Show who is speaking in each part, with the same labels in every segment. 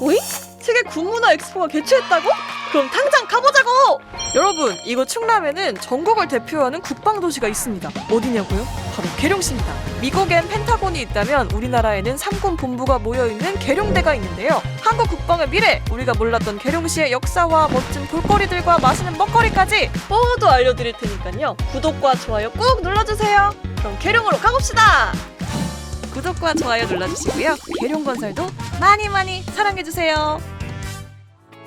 Speaker 1: 오잉? 세계 군문화 엑스포가 개최했다고? 그럼 당장 가보자고! 여러분, 이거 충남에는 전국을 대표하는 국방 도시가 있습니다. 어디냐고요? 바로 계룡시입니다. 미국엔 펜타곤이 있다면 우리나라에는 삼군 본부가 모여 있는 계룡대가 있는데요. 한국 국방의 미래, 우리가 몰랐던 계룡시의 역사와 멋진 볼거리들과 맛있는 먹거리까지 모두 알려드릴 테니까요. 구독과 좋아요 꾹 눌러주세요. 그럼 계룡으로 가봅시다! 구독과 좋아요 눌러주시고요. 계룡건설도 많이 많이 사랑해주세요.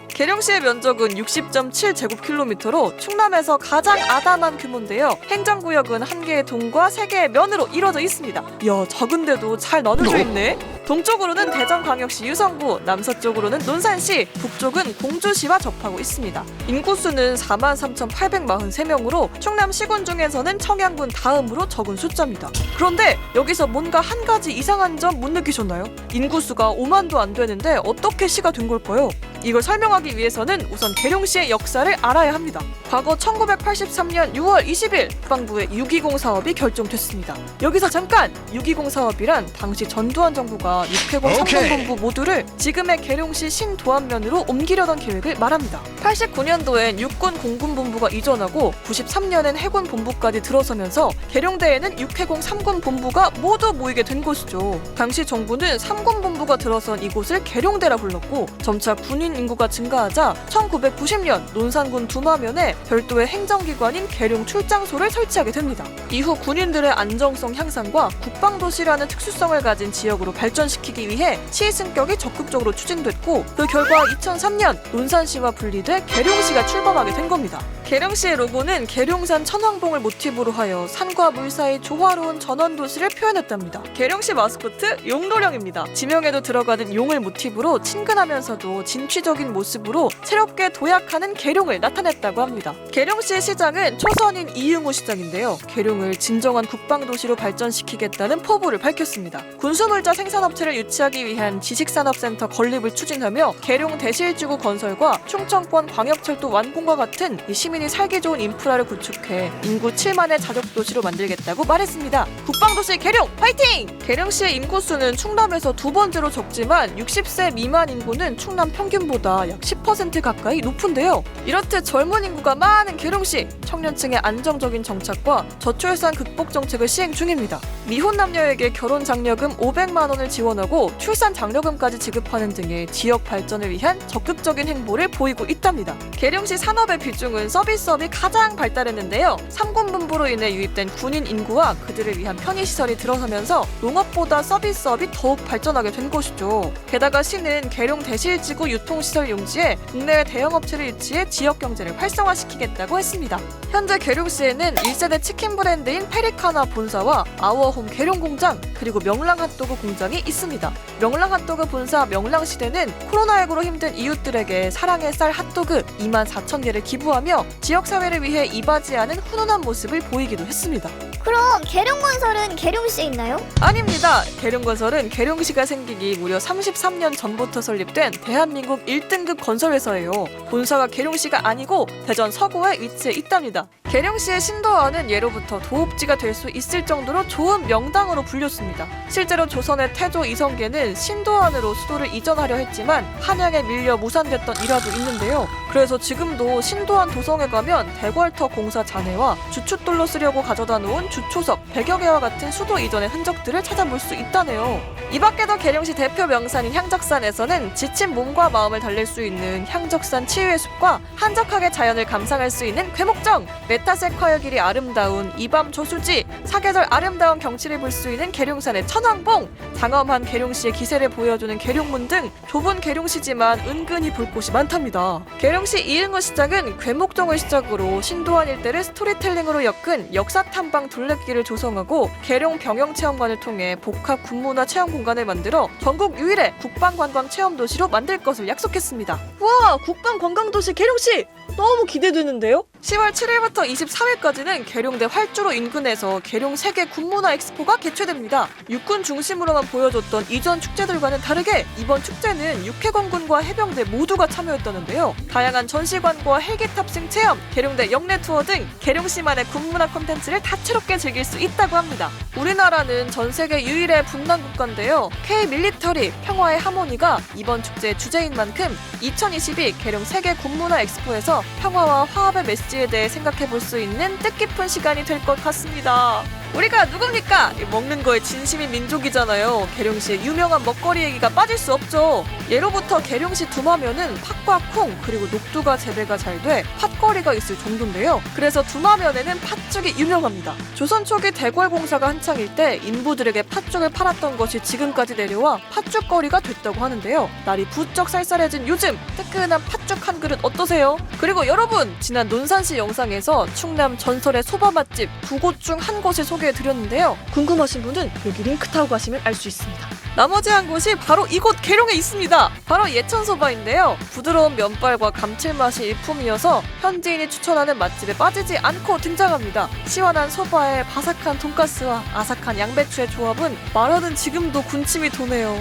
Speaker 1: 계룡시의 면적은 60.7제곱킬로미터로 충남에서 가장 아담한 규모인데요. 행정구역은 한 개의 동과 세 개의 면으로 이루어져 있습니다. 이야, 작은데도 잘 나눠져 있네. 동쪽으로는 대전광역시 유성구, 남서쪽으로는 논산시, 북쪽은 공주시와 접하고 있습니다. 인구수는 43,843명으로 충남 시군 중에서는 청양군 다음으로 적은 숫자입니다. 그런데 여기서 뭔가 한 가지 이상한 점 못 느끼셨나요? 인구수가 5만도 안 되는데 어떻게 시가 된 걸까요? 이걸 설명하기 위해서는 우선 계룡시의 역사를 알아야 합니다. 과거 1983년 6월 20일 국방부의 620 사업이 결정됐습니다. 여기서 잠깐 620 사업이란 당시 전두환 정부가 육해공. 참전본부 모두를 지금의 계룡시 신도안면으로 옮기려던 계획을 말합니다. 89년도엔 육군 공군본부가 이전하고 93년엔 해군 본부까지 들어서면서 계룡대에는 육해공 3군 본부가 모두 모이게 된 곳이죠. 당시 정부는 3군 본부가 들어선 이곳을 계룡대라 불렀고 점차 군인 인구가 증가하자 1990년 논산군 두마면에 별도의 행정기관인 계룡 출장소를 설치하게 됩니다. 이후 군인들의 안정성 향상과 국방도시라는 특수성을 가진 지역으로 발전시키기 위해 시의 승격이 적극적으로 추진됐고 그 결과 2003년 논산시와 분리돼 계룡시가 출범하게 된 겁니다. 계룡시의 로고는 계룡산 천왕봉을 모티브로 하여 산과 물 사이 조화로운 전원도시를 표현했답니다. 계룡시 마스코트 용도령입니다. 지명에도 들어가는 용을 모티브로 친근하면서도 진취적인 모습으로 새롭게 도약하는 계룡을 나타냈다고 합니다. 계룡시의 시장은 초선인 이응우 시장인데요. 계룡을 진정한 국방도시로 발전시키겠다는 포부를 밝혔습니다. 군수물자 생산업체를 유치하기 위한 지식산업센터 건립을 추진하며 계룡 대실지구 건설과 충청권 광역철도 완공과 같은 이 시민이 살기 좋은 인프라를 구축해 인구 7만의 자족 도시로 만들겠다고 말했습니다. 국방도시 계룡 파이팅! 계룡시의 인구수는 충남에서 두 번째로 적지만 60세 미만 인구는 충남 평균보다 약 10% 가까이 높은데요. 이렇듯 젊은 인구가 많은 계룡시 청년층의 안정적인 정착과 저출산 극복 정책을 시행 중입니다. 미혼 남녀에게 결혼 장려금 500만 원을 지원하고 출산 장려금까지 지급하는 등의 지역 발전을 위한 적극적인 행보를 보이고 있답니다. 계룡시 산업의 비중은 서비스 업이 가장 발달했는데요. 삼군분부로 인해 유입된 군인 인구와 그들을 위한 편의시설이 들어서면서 농업보다 서비스업이 더욱 발전하게 된 것이죠. 게다가 시는 계룡 대실지구 유통시설 용지에 국내외 대형업체를 유치해 지역 경제를 활성화시키겠다고 했습니다. 현재 계룡시에는 1세대 치킨 브랜드인 페리카나 본사와 아워홈 계룡공장 그리고 명랑 핫도그 공장이 있습니다. 명랑 핫도그 본사 명랑시대는 코로나19로 힘든 이웃들에게 사랑의 쌀 핫도그 2만 4천 개를 기부하며 지역사회를 위해 이바지하는 훈훈한 모습을 보이기도 했습니다.
Speaker 2: 그럼 계룡건설은 계룡시에 있나요?
Speaker 1: 아닙니다. 계룡건설은 계룡시가 생기기 무려 33년 전부터 설립된 대한민국 1등급 건설회사예요. 본사가 계룡시가 아니고 대전 서구에 위치해 있답니다. 계룡시의 신도안은 예로부터 도읍지가 될 수 있을 정도로 좋은 명당으로 불렸습니다. 실제로 조선의 태조 이성계는 신도안으로 수도를 이전하려 했지만 한양에 밀려 무산됐던 일화도 있는데요. 그래서 지금도 신도안 도성에 가면 대궐터 공사 잔해와 주춧돌로 쓰려고 가져다 놓은 주초석, 백여개와 같은 수도 이전의 흔적들을 찾아볼 수 있다네요. 이 밖에도 계룡시 대표 명산인 향적산에서는 지친 몸과 마음을 달랠 수 있는 향적산 치유의 숲과 한적하게 자연을 감상할 수 있는 괴목정, 메타세콰이어 길이 아름다운 이밤 조수지, 사계절 아름다운 경치를 볼 수 있는 계룡산의 천왕봉, 장엄한 계룡시의 기세를 보여주는 계룡문 등 좁은 계룡시지만 은근히 볼 곳이 많답니다. 계룡시 이응호 시장은 괴목정을 시작으로 신도안 일대를 스토리텔링으로 엮은 역사 탐방 둘레길을 조성하고 계룡 병영 체험관을 통해 복합 군문화 체험 공간을 만들어 전국 유일의 국방 관광 체험 도시로 만들 것을 약속했습니다. 와, 국방 관광 도시 계룡시 너무 기대되는데요? 10월 7일부터 23일까지는 계룡대 활주로 인근에서 계룡 세계 군문화 엑스포가 개최됩니다. 육군 중심으로만 보여줬던 이전 축제들과는 다르게 이번 축제는 육해공군과 해병대 모두가 참여했다는데요. 다양한 전시관과 헬기 탑승 체험, 계룡대 영내 투어 등 계룡시만의 군문화 콘텐츠를 다채롭게 즐길 수 있다고 합니다. 우리나라는 전 세계 유일의 분단 국가인데요. K 밀리터리 평화의 하모니가 이번 축제의 주제인 만큼 2022 계룡 세계 군문화 엑스포에서 평화와 화합의 메시지 에 대해 생각해 볼 수 있는 뜻깊은 시간이 될 것 같습니다. 우리가 누굽니까? 이 먹는 거에 진심인 민족이잖아요. 계룡시의 유명한 먹거리 얘기가 빠질 수 없죠. 예로부터 계룡 시 두마면은 팥과 콩 그리고 녹두가 재배가 잘 돼 팥거리가 있을 정도인데요. 그래서 두마면에는 팥죽이 유명합니다. 조선 초기 대궐 공사가 한창일 때 인부들에게 팥죽을 팔았던 것이 지금까지 내려와 팥죽거리가 됐다고 하는데요. 날이 부쩍 쌀쌀해진 요즘 뜨끈한 팥죽 한 그릇 어떠세요? 그리고 여러분 지난 논산시 영상에서 충남 전설의 소바 맛집 두곳중 한 곳을 소 개해 드렸는데요. 궁금하신 분은 여기 링크 타고 가시면 알 수 있습니다. 나머지 한 곳이 바로 이곳 계룡에 있습니다. 바로 예천소바인데요. 부드러운 면발과 감칠맛이 일품이어서 현지인이 추천하는 맛집에 빠지지 않고 등장합니다. 시원한 소바에 바삭한 돈가스와 아삭한 양배추의 조합은 말하는 지금도 군침이 도네요.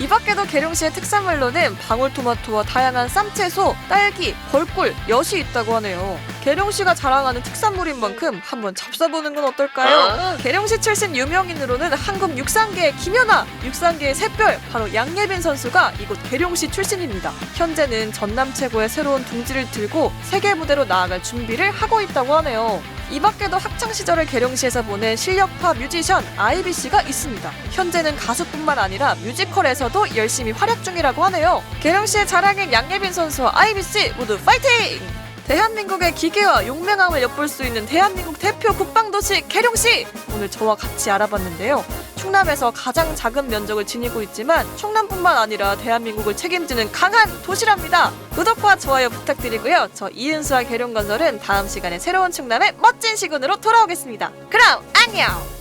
Speaker 1: 이 밖에도 계룡시의 특산물로는 방울토마토와 다양한 쌈채소, 딸기, 벌꿀, 엿이 있다고 하네요. 계룡시가 자랑하는 특산물인 만큼 한번 잡숴보는 건 어떨까요? 계룡시 출신 유명인으로는 한국 육상계의 김연아, 육상계의 샛별, 바로 양예빈 선수가 이곳 계룡시 출신입니다. 현재는 전남 최고의 새로운 둥지를 들고 세계 무대로 나아갈 준비를 하고 있다고 하네요. 이 밖에도 학창 시절을 계룡시에서 보낸 실력파 뮤지션 아이비 씨가 있습니다. 현재는 가수뿐만 아니라 뮤지컬에서도 열심히 활약 중이라고 하네요. 계룡시의 자랑인 양예빈 선수와 아이비 씨 모두 파이팅! 대한민국의 기계와 용맹함을 엿볼 수 있는 대한민국 대표 국방도시 계룡시! 오늘 저와 같이 알아봤는데요. 충남에서 가장 작은 면적을 지니고 있지만 충남뿐만 아니라 대한민국을 책임지는 강한 도시랍니다. 구독과 좋아요 부탁드리고요. 저 이은수와 계룡건설은 다음 시간에 새로운 충남의 멋진 시군으로 돌아오겠습니다. 그럼 안녕!